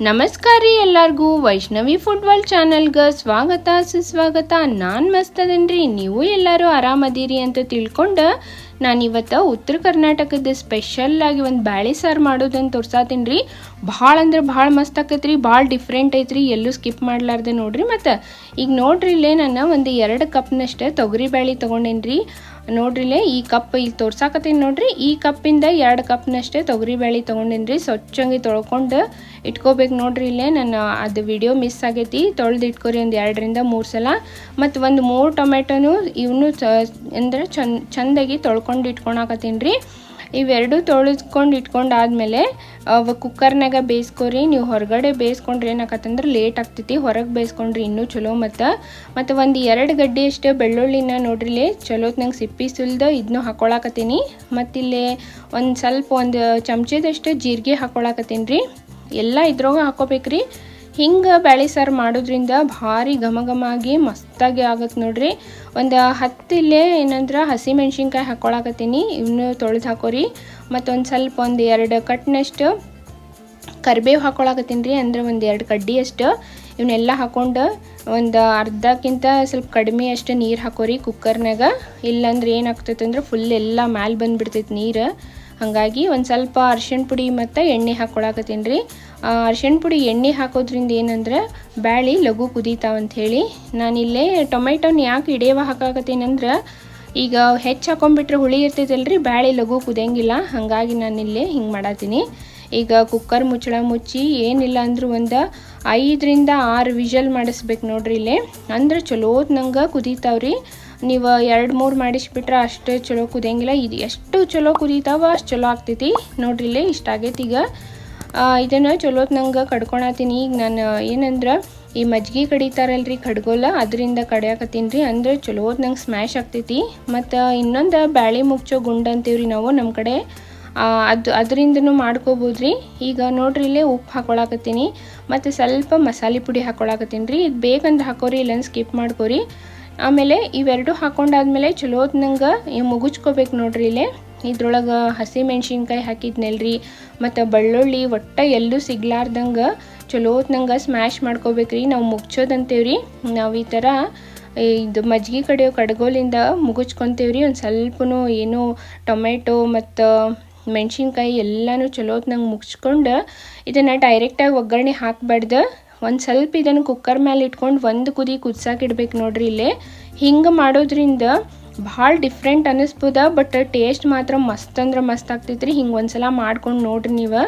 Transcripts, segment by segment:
ನಮಸ್ಕಾರ ರೀ ಎಲ್ಲರಿಗೂ. ವೈಷ್ಣವಿ ಫುಟ್ಬಾಲ್ ಚಾನಲ್ಗೆ ಸ್ವಾಗತ, ಸುಸ್ವಾಗತ. ನಾನು ಮಸ್ತದೇನ್ರಿ ನೀವು ಎಲ್ಲರೂ ಆರಾಮದೀರಿ ಅಂತ ತಿಳ್ಕೊಂಡು ನಾನು ಇವತ್ತು ಉತ್ತರ ಕರ್ನಾಟಕದ ಸ್ಪೆಷಲ್ ಆಗಿ ಒಂದು ಬ್ಯಾಳೆ ಸಾರು ಮಾಡೋದನ್ನು ತೋರ್ಸಾತೀನಿ ರೀ. ಭಾಳ ಅಂದ್ರೆ ಭಾಳ ಮಸ್ತ್ ಆಕೈತ್ರಿ. ಭಾಳ ಡಿಫ್ರೆಂಟ್ ಐತ್ರಿ. ಎಲ್ಲೂ ಸ್ಕಿಪ್ ಮಾಡಲಾರ್ದೆ ನೋಡ್ರಿ ಮತ್ತು. ಈಗ ನೋಡ್ರಿ ಇಲ್ಲೇ ನಾನು ಒಂದು ಎರಡು ಕಪ್ನಷ್ಟು ತೊಗರಿ ಬ್ಯಾಳಿ ತೊಗೊಂಡೇನಿ ನೋಡ್ರಿಲೆ, ಈ ಕಪ್ ಇಲ್ಲಿ ತೋರ್ಸಾಕತ್ತೀನಿ ನೋಡ್ರಿ. ಈ ಕಪ್ಪಿಂದ ಎರಡು ಕಪ್ನಷ್ಟೇ ತೊಗರಿ ಬೇಳೆ ತೊಗೊಂಡಿನ್ರಿ. ಸ್ವಚ್ಛಂಗಿ ತೊಳ್ಕೊಂಡು ಇಟ್ಕೋಬೇಕು ನೋಡ್ರಿ ಇಲ್ಲೇ. ನಾನು ಅದು ವಿಡಿಯೋ ಮಿಸ್ ಆಗೈತಿ. ತೊಳೆದು ಇಟ್ಕೋರಿ ಒಂದು ಎರಡರಿಂದ ಮೂರು ಸಲ. ಮತ್ತು ಒಂದು ಮೂರು ಟೊಮೆಟೊನು ಇವನು ಅಂದ್ರೆ ಚಂದ ಚಂದಾಗಿ ತೊಳ್ಕೊಂಡು ಇಟ್ಕೊಳಕತ್ತೀನಿ ರೀ ಇವೆರಡು ತೊಳೆದ್ಕೊಂಡು ಆದಮೇಲೆ ಅವ ಕುಕ್ಕರ್ನಾಗ ಬೇಯಿಸ್ಕೊರಿ, ನೀವು ಹೊರಗಡೆ ಬೇಯಿಸ್ಕೊಂಡ್ರೆ ಏನಾಕತ್ತಂದ್ರೆ ಲೇಟ್ ಆಗ್ತೈತಿ, ಹೊರಗೆ ಬೇಯಿಸ್ಕೊಂಡ್ರಿ ಇನ್ನೂ ಚಲೋ ಮತ್ತು. ಮತ್ತು ಒಂದು ಎರಡು ಗಡ್ಡೆ ಅಷ್ಟೇ ಬೆಳ್ಳುಳ್ಳಿನ ಚಲೋ ನಂಗೆ ಸಿಪ್ಪಿ ಸುಲ್ದು ಇದನ್ನು ಹಾಕೊಳಕತ್ತೀನಿ. ಮತ್ತಿಲ್ಲಿ ಒಂದು ಸ್ವಲ್ಪ ಒಂದು ಚಮಚದಷ್ಟು ಜೀರಿಗೆ ಹಾಕೊಳಕತ್ತೀನಿ ರೀ. ಎಲ್ಲ ಇದ್ರೊಳಗೆ ಹಾಕೋಬೇಕ್ರಿ. ಹಿಂಗೆ ಬ್ಯಾಳಿ ಸಾರು ಮಾಡೋದ್ರಿಂದ ಭಾರಿ ಘಮ ಘಮ ಆಗಿ ಮಸ್ತಾಗಿ ಆಗತ್ತೆ ನೋಡ್ರಿ. ಒಂದು ಹತ್ತಿಲ್ಲೇ ಏನಂದ್ರೆ ಹಸಿ ಮೆಣಸಿನ್ಕಾಯಿ ಹಾಕ್ಕೊಳಕತ್ತೀನಿ ಇವನ್ನು ತೊಳೆದು ಹಾಕೋರಿ. ಮತ್ತೊಂದು ಸ್ವಲ್ಪ ಒಂದು ಎರಡು ಕಟ್ನಷ್ಟು ಕರಿಬೇವು ಹಾಕ್ಕೊಳಕತ್ತೀನಿ ರೀ ಅಂದ್ರೆ ಒಂದು ಎರಡು ಕಡ್ಡಿ ಅಷ್ಟು. ಇವನ್ನೆಲ್ಲ ಹಾಕ್ಕೊಂಡು ಒಂದು ಅರ್ಧಕ್ಕಿಂತ ಸ್ವಲ್ಪ ಕಡಿಮೆ ಅಷ್ಟು ನೀರು ಹಾಕೋರಿ ಕುಕ್ಕರ್ನಾಗ ಇಲ್ಲಾಂದ್ರೆ ಏನಾಗ್ತೈತೆ ಅಂದ್ರೆ ಫುಲ್ ಎಲ್ಲ ಮ್ಯಾಲೆ ಬಂದುಬಿಡ್ತೈತೆ ನೀರು. ಹಾಗಾಗಿ ಒಂದು ಸ್ವಲ್ಪ ಅರ್ಶಿಣ ಪುಡಿ ಮತ್ತು ಎಣ್ಣೆ ಹಾಕ್ಕೊಳಕತ್ತೀನಿ ರೀ. ಅರ್ಶಿಣ ಪುಡಿ ಎಣ್ಣೆ ಹಾಕೋದ್ರಿಂದ ಏನಂದ್ರೆ ಬ್ಯಾಳಿ ಲಘು ಕುದೀತಾವಂಥೇಳಿ ನಾನಿಲ್ಲೇ ಟೊಮೆಟೊನ ಯಾಕೆ ಇಡೇವ ಹಾಕಾಕತ್ತೀನಿ ಅಂದ್ರೆ ಈಗ ಹೆಚ್ಚು ಹಾಕೊಂಡ್ಬಿಟ್ರೆ ಹುಳಿ ಇರ್ತೈತಲ್ರಿ, ಬ್ಯಾಳಿ ಲಘು ಕುದಿಯಂಗಿಲ್ಲ, ಹಾಗಾಗಿ ನಾನಿಲ್ಲೇ ಹಿಂಗೆ ಮಾಡತ್ತೀನಿ ಈಗ ಕುಕ್ಕರ್ ಮುಚ್ಚಳ ಮುಚ್ಚಿ ಏನಿಲ್ಲ ಅಂದ್ರೂ ಒಂದು ಐದರಿಂದ ಆರು ವಿಷಲ್ ಮಾಡಿಸ್ಬೇಕು ನೋಡ್ರಿ ಇಲ್ಲೇ. ಅಂದ್ರೆ ಚಲೋದ್ ನಂಗೆ ಕುದೀತಾವ್ರಿ ನೀವು ಎರಡು ಮೂರು ಮಾಡಿಸ್ಬಿಟ್ರೆ ಅಷ್ಟು ಚಲೋ ಕುದಿಯಂಗಿಲ್ಲ. ಇದು ಎಷ್ಟು ಚಲೋ ಕುದೀತಾವ ಅಷ್ಟು ಚಲೋ ಆಗ್ತೈತಿ. ನೋಡ್ರಿ ಇಲ್ಲೇ ಇಷ್ಟ ಆಗೈತಿ ಈಗ. ಇದನ್ನು ಚಲೋತ್ ನಂಗೆ ಕಡ್ಕೊಳತೀನಿ ಈಗ ನಾನು ಏನಂದ್ರೆ, ಈ ಮಜ್ಜಿಗೆ ಕಡಿತಾರಲ್ರಿ ಕಡ್ಗೋಲ, ಅದರಿಂದ ಕಡಿಯಾಕತ್ತೀನಿ ರೀ ಅಂದ್ರೆ ಚಲೋತ್ ನಂಗೆ ಸ್ಮ್ಯಾಶ್ ಆಗ್ತೈತಿ. ಮತ್ತು ಇನ್ನೊಂದು ಬ್ಯಾಳಿ ಮುಚ್ಚೋ ಗುಂಡು ಅಂತೀವ್ರಿ ನಾವು ನಮ್ಮ ಕಡೆ. ಅದು, ಅದರಿಂದನೂ ಮಾಡ್ಕೋಬೋದು ರೀ ಈಗ ನೋಡ್ರಿ ಇಲ್ಲೇ ಉಪ್ಪು ಹಾಕೊಳಕತ್ತೀನಿ. ಮತ್ತು ಸ್ವಲ್ಪ ಮಸಾಲೆ ಪುಡಿ ಹಾಕೊಳಕತ್ತೀನಿ ರೀ ಇದು ಬೇಕಂದ್ರೆ ಹಾಕೋರಿ ಇಲ್ಲ ಸ್ಕಿಪ್ ಮಾಡ್ಕೋರಿ. ಆಮೇಲೆ ಇವೆರಡು ಹಾಕೊಂಡಾದ್ಮೇಲೆ ಚಲೋತ್ನಂಗೆ ಮುಗುಚ್ಕೋಬೇಕು ನೋಡ್ರಿ ಇಲ್ಲೇ. ಇದ್ರೊಳಗೆ ಹಸಿ ಮೆಣ್ಸಿನ್ಕಾಯಿ ಹಾಕಿದ್ನಲ್ರಿ, ಮತ್ತು ಬೆಳ್ಳುಳ್ಳಿ ಒಟ್ಟು ಎಲ್ಲೂ ಸಿಗ್ಲಾರ್ದಂಗೆ ಚಲೋ ನಂಗೆ ಸ್ಮ್ಯಾಶ್ ಮಾಡ್ಕೋಬೇಕ್ರಿ. ನಾವು ಮುಗ್ಚೋದಂತೇವ್ರಿ ನಾವು ಈ ಥರ ಇದು ಮಜ್ಜಿಗೆ ಕಡೆಯೋ ಕಡ್ಗೋಲಿಂದ ರೀ ಒಂದು ಸ್ವಲ್ಪನೂ ಏನು ಟೊಮೆಟೊ ಮತ್ತು ಮೆಣಸಿನ್ಕಾಯಿ ಎಲ್ಲನೂ ಚಲೋ ನಂಗೆ ಮುಗಿಸ್ಕೊಂಡು ಇದನ್ನು ಡೈರೆಕ್ಟಾಗಿ ಒಗ್ಗರಣೆ ಹಾಕ್ಬಾರ್ದು. ಒಂದು ಸ್ವಲ್ಪ ಇದನ್ನು ಕುಕ್ಕರ್ ಮೇಲೆ ಇಟ್ಕೊಂಡು ಒಂದು ಕುದಿ ಕುದ್ಸಾಕೆ ಇಡ್ಬೇಕು ನೋಡ್ರಿ ಇಲ್ಲೇ. ಹಿಂಗೆ ಮಾಡೋದ್ರಿಂದ ಭಾಳ ಡಿಫ್ರೆಂಟ್ ಅನ್ನಿಸ್ಬೋದ ಬಟ್ ಟೇಸ್ಟ್ ಮಾತ್ರ ಮಸ್ತ್ ಅಂದ್ರೆ ಮಸ್ತ್ ಆಗ್ತೈತ್ರಿ. ಹಿಂಗೆ ಒಂದು ಸಲ ಮಾಡ್ಕೊಂಡು ನೋಡ್ರಿ ನೀವು.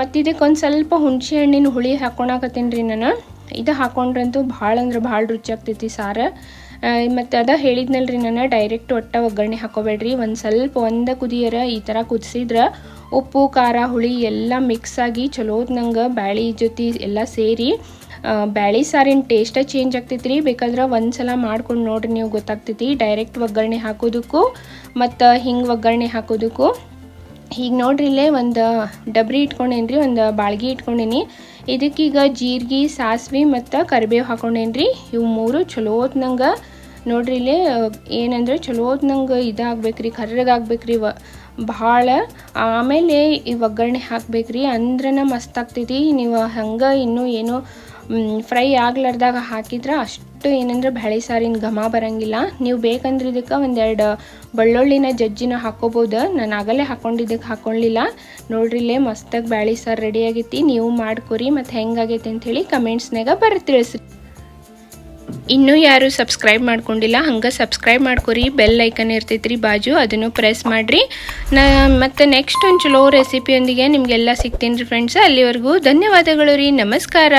ಮತ್ತು ಇದಕ್ಕೆ ಒಂದು ಸ್ವಲ್ಪ ಹುಣಸೆ ಹಣ್ಣಿನ ಹುಳಿ ಹಾಕ್ಕೊಳಕತ್ತೀನಿ ರೀ ನಾನು. ಇದು ಹಾಕೊಂಡ್ರಂತೂ ಭಾಳ ಅಂದ್ರೆ ಭಾಳ ರುಚಿ ಆಗ್ತೈತಿ ಸಾರು. ಮತ್ತು ಅದ ರೀ ನಾನು ಡೈರೆಕ್ಟ್ ಒಟ್ಟ ಒಗ್ಗರಣೆ ಹಾಕೋಬೇಡ್ರಿ. ಒಂದು ಸ್ವಲ್ಪ ಒಂದು ಕುದಿಯರ ಈ ಥರ ಕುದಿಸಿದ್ರೆ ಉಪ್ಪು, ಖಾರ, ಹುಳಿ ಎಲ್ಲ ಮಿಕ್ಸ್ ಆಗಿ ಚಲೋತ್ನಂಗೆ ಬ್ಯಾಳಿ ಜೊತೆ ಎಲ್ಲ ಸೇರಿ ಬ್ಯಾಳಿ ಸಾರಿನ ಟೇಸ್ಟ ಚೇಂಜ್ ಆಗ್ತೈತಿ ರೀ ಬೇಕಾದ್ರೆ ಒಂದು ಸಲ ಮಾಡ್ಕೊಂಡು ನೋಡಿರಿ ನೀವು, ಗೊತ್ತಾಗ್ತೈತಿ. ಡೈರೆಕ್ಟ್ ಒಗ್ಗರಣೆ ಹಾಕೋದಕ್ಕೂ ಮತ್ತು ಹಿಂಗೆ ಒಗ್ಗರಣೆ ಹಾಕೋದಕ್ಕೂ. ಈಗ ನೋಡ್ರಿ ಇಲ್ಲೇ ಒಂದು ಡಬ್ರಿ ಇಟ್ಕೊಂಡೇನಿ ರೀ ಒಂದು ಬಾಳ್ಗಿ ಇಟ್ಕೊಂಡೇನಿ. ಇದಕ್ಕೀಗ ಜೀರಿಗೆ, ಸಾಸಿವೆ ಮತ್ತು ಕರಿಬೇವು ಹಾಕೊಂಡೇನಿ ರೀ ಇವು ಮೂರು ಚಲೋತ್ ನಂಗೆ. ನೋಡ್ರಿ ಇಲ್ಲಿ, ಏನಂದ್ರೆ ಚಲೋತ್ ನಂಗೆ ಇದಾಗ್ಬೇಕು ರೀ ವ, ಭಾಳ. ಆಮೇಲೆ ಈ ಒಗ್ಗರಣೆ ಹಾಕ್ಬೇಕು ರೀ ಅಂದ್ರನ ಮಸ್ತ್ ಆಗ್ತೈತಿ. ನೀವು ಹಂಗೆ ಇನ್ನೂ ಏನು ಫ್ರೈ ಆಗ್ಲಾರ್ದಾಗ ಹಾಕಿದ್ರೆ ಅಷ್ಟು ಏನಂದ್ರೆ ಬ್ಯಾಳಿ ಸಾರಿನ ಘಮ ಬರಂಗಿಲ್ಲ. ನೀವು ಬೇಕಂದ್ರೆ ಇದಕ್ಕೆ ಒಂದೆರಡು ಬೆಳ್ಳುಳ್ಳಿನ ಜಜ್ಜಿನ ಹಾಕೋಬೋದು. ನಾನು ಆಗಲೇ ಹಾಕೊಂಡಿದ್ದಕ್ಕೆ ನೋಡ್ರಿ ಇಲ್ಲೇ ಮಸ್ತಾಗಿ ಬ್ಯಾಳಿ ಸಾರು ರೆಡಿ ಆಗೈತಿ. ನೀವು ಮಾಡ್ಕೊರಿ ಮತ್ತು ಹೆಂಗಾಗೈತಿ ಹೇಳಿ ಕಮೆಂಟ್ಸ್ನಾಗ ಬರ ತಿಳಿಸ್ರಿ. ಇನ್ನೂ ಯಾರು ಸಬ್ಸ್ಕ್ರೈಬ್ ಮಾಡ್ಕೊಂಡಿಲ್ಲ, ಹಂಗೆ ಸಬ್ಸ್ಕ್ರೈಬ್ ಮಾಡ್ಕೊರಿ, ಬೆಲ್ ಐಕನ್ ಇರ್ತೈತ್ರಿ ಬಾಜು, ಅದನ್ನು ಪ್ರೆಸ್ ಮಾಡಿರಿ. ನಾ, ಮತ್ತು ನೆಕ್ಸ್ಟ್ ಒಂದು ಚಲೋ ರೆಸಿಪಿಯೊಂದಿಗೆ ನಿಮಗೆಲ್ಲ ಸಿಗ್ತೀನಿ ರೀ ಫ್ರೆಂಡ್ಸ್ ಅಲ್ಲಿವರೆಗೂ ಧನ್ಯವಾದಗಳು ರೀ, ನಮಸ್ಕಾರ.